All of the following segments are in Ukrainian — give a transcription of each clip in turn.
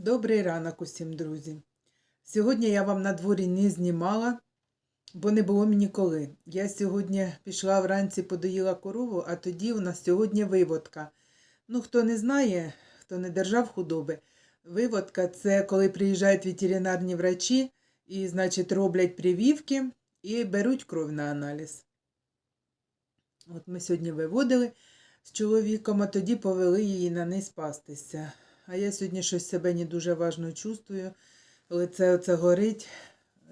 Добрий ранок усім, друзі. Сьогодні я вам на дворі не знімала, бо не було мені коли. Я сьогодні пішла вранці, подоїла корову, а тоді у нас сьогодні виводка. Ну, хто не знає, хто не держав худоби, виводка це коли приїжджають ветеринарні врачі і, значить, роблять прививки і беруть кров на аналіз. От ми сьогодні виводили з чоловіком, а тоді повели її на низ пастися. А я сьогодні щось себе не дуже важно чувствую. Лице оце горить.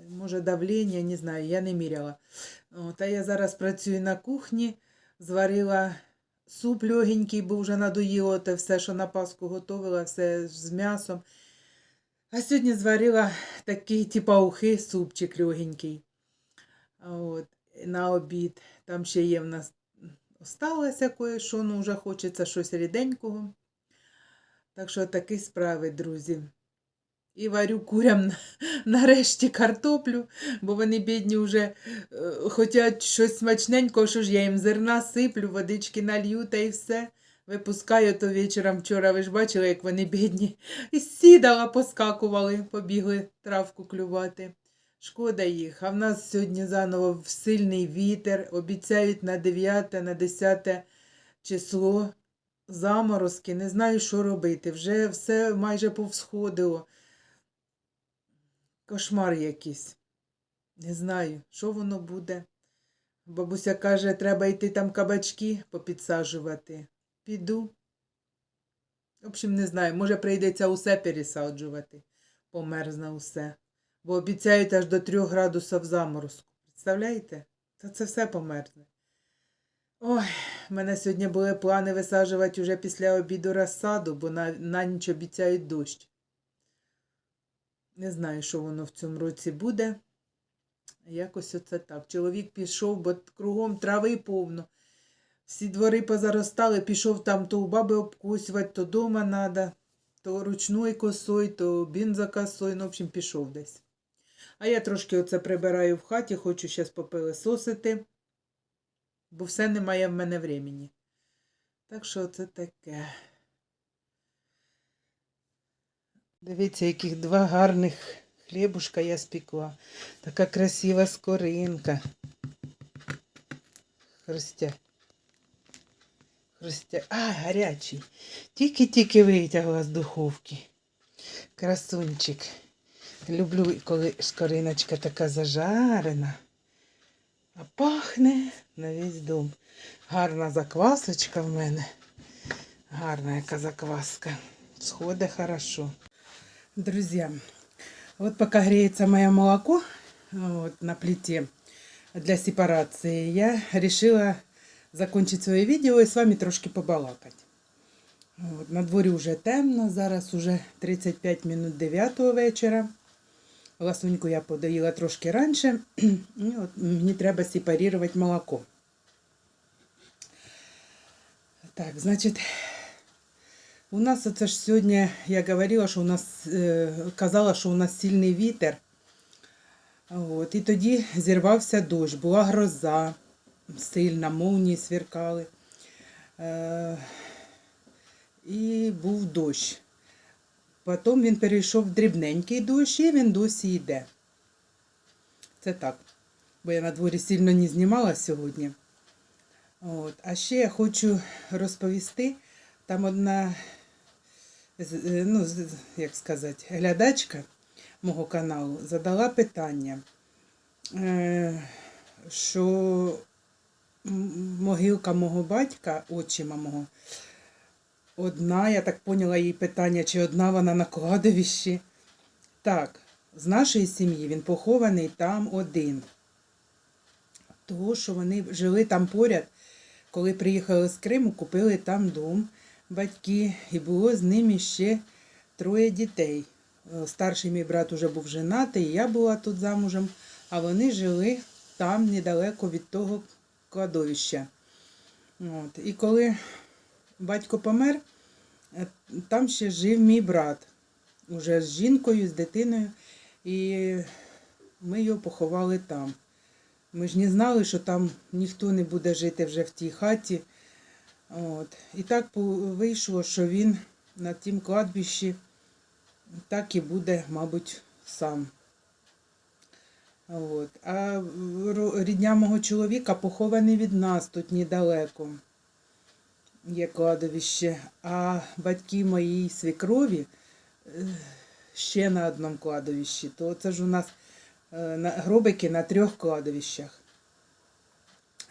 Може, давлення, не знаю, я не міряла. От, а я зараз працюю на кухні, зварила суп легенький, бо вже надоїло те все, що на Пасху готувала, все з м'ясом. А сьогодні зварила такий, типа ухи, супчик легенький. От, на обід. Там ще є в нас осталося кое-що, ну вже хочеться щось ріденького. Так що такі справи, друзі. І варю курям нарешті картоплю, бо вони бідні вже е, хочуть щось смачненького, що ж я їм зерна сиплю, водички налью та й все. Випускаю то вечором вчора, ви ж бачили, як вони бідні. І сідала, поскакували, побігли травку клювати. Шкода їх. А в нас сьогодні заново сильний вітер. Обіцяють на 9, на 10 число заморозки, не знаю, що робити. Вже все майже повсходило. Кошмар якийсь. Не знаю, що воно буде. Бабуся каже, треба йти там кабачки попідсаджувати. Піду. В общем, не знаю, може прийдеться усе пересаджувати. Померзне усе. Бо обіцяють аж до 3 градусів заморозку. Представляєте? Та це все померзне. Ой, в мене сьогодні були плани висаджувати уже після обіду розсаду, бо на, на ніч обіцяють дощ. Не знаю, що воно в цьому році буде. Якось оце так. Чоловік пішов, бо кругом трави повно. Всі двори позаростали, пішов там то у баби обкусувати, то дома треба, то ручною косою, то бензокосою, ну, в общем, пішов десь. А я трошки оце прибираю в хаті, хочу зараз попилисосити бо все немає в мене времени. Так що це таке. Дивіться, яких два гарних хлібушка я спекла. Така красива скоринка. Хрустя. Хрустя. А, гарячий. Тільки-тільки витягла з духовки. Красунчик. Люблю, коли скориночка така зажарена. А пахне на весь дом. Гарна заквасочка в мене. Гарна яка закваска. Сходить хорошо. Друзья, вот пока греется мое молоко вот, на плите для сепарации, я решила закончить своє відео і з вами трошки побалакати. От, на дворі вже темно, зараз уже 35 минут 9 вечора. Ласуньку я подоїла трошки раніше. І от мені треба сепарувати молоко. Так, значить, у нас оце ж сьогодні, я говорила, що у нас, е, казала, що у нас сильний вітер. От, і тоді зірвався дощ, була гроза сильна, молнії сверкали. Е, і був дощ. Потім він перейшов в дрібненький дощ і він досі йде. Це так. Бо я на дворі сильно не знімала сьогодні. От. А ще я хочу розповісти, там одна, з- ну, як сказати, глядачка мого каналу задала питання, е, що могилка мого батька, отчима мого, Одна, я так поняла її питання, чи одна вона на кладовищі. Так, з нашої сім'ї він похований там один. Того, що вони жили там поряд, коли приїхали з Криму, купили там дом батьки, і було з ними ще троє дітей. Е, Старший мій брат уже був женатий, і я була тут замужем, а вони жили там недалеко від того кладовища. От. І коли батько помер, е, там ще жив мій брат, уже з жінкою, з дитиною, і ми його поховали там. Ми ж не знали, що там ніхто не буде жити вже в тій хаті. От. І так вийшло, що він на тім кладбищі так і буде, мабуть, сам. От. А рідня мого чоловіка похований від нас тут недалеко. Є кладовище. А батьки моїй свекрові е, ще на одному кладовищі. То це ж у нас е, гробики на трьох кладовищах.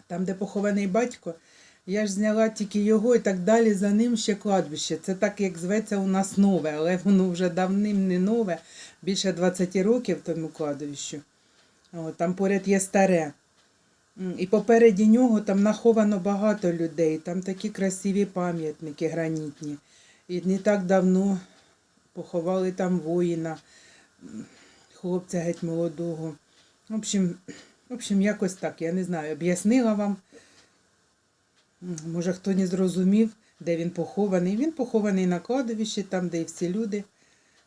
Там, де похований батько, я ж зняла тільки його і так далі за ним ще кладбище. Це так, як зветься у нас нове, але воно вже давним не нове, більше 20 років тому кладовищу. О, там поряд є старе. І попереді нього там наховано багато людей, там такі красиві пам'ятники гранітні. І не так давно поховали там воїна, хлопця геть молодого. В общем, в общем, якось так, я не знаю, об'яснила вам. Може, хто не зрозумів, де він похований. Він похований на кладовищі, там, де і всі люди.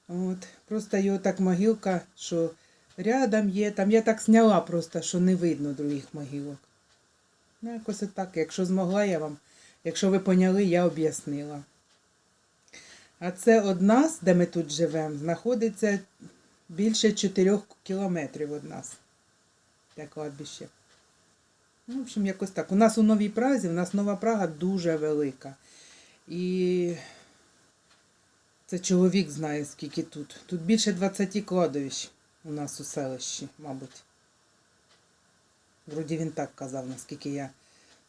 От. Просто його так могилка, що рядом є. Там я так зняла просто, що не видно других могилок. Ну, якось так. Якщо змогла я вам, якщо ви поняли, я об'яснила. А це од нас, де ми тут живемо, знаходиться більше 4 кілометрів від нас. Те кладбище. Ну, в общем, якось так. У нас у Новій Празі, у нас Нова Прага дуже велика. І це чоловік знає, скільки тут. Тут більше 20 кладовищ у нас у селищі, мабуть. Вроді він так казав, наскільки я.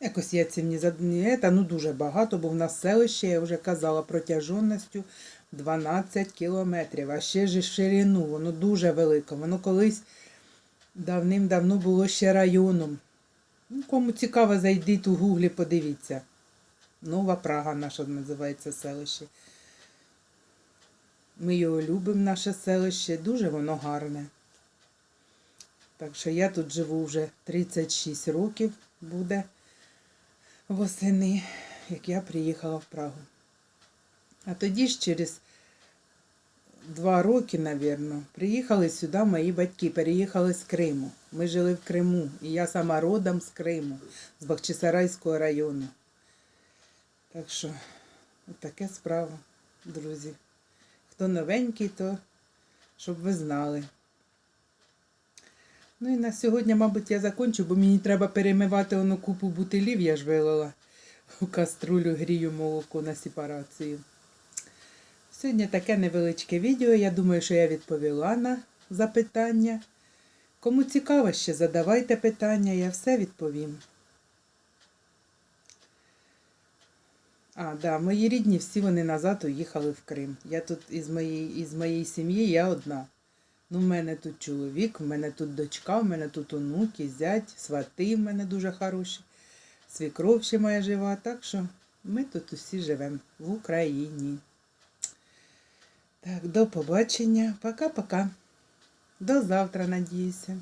Якось я цим не зад... ну дуже багато, бо в нас селище, я вже казала, протяженістю 12 кілометрів. А ще ж ширину, воно дуже велике. Воно колись давним-давно було ще районом. Ну, кому цікаво, зайдіть у гуглі, подивіться. Нова Прага наша називається селище. Ми його любимо, наше селище, дуже воно гарне. Так що я тут живу вже 36 років буде восени, як я приїхала в Прагу. А тоді ж через два роки, напевно, приїхали сюди мої батьки, переїхали з Криму. Ми жили в Криму, і я сама родом з Криму, з Бахчисарайського району. Так що, таке справа, друзі. Хто новенький, то щоб ви знали. Ну і на сьогодні, мабуть, я закончу, бо мені треба перемивати ону купу бутилів, я ж вилила у каструлю, грію молоко на сепарацію. Сьогодні таке невеличке відео. Я думаю, що я відповіла на запитання. Кому цікаво ще, задавайте питання, я все відповім. А, да, мої рідні всі вони назад уїхали в Крим. Я тут із моєї, із моєї сім'ї я одна. Ну, в мене тут чоловік, в мене тут дочка, в мене тут онуки, зять, свати в мене дуже хороші. Свікров ще моя жива, так що ми тут усі живемо в Україні. Так, до побачення. Пока-пока. До завтра, надіюся.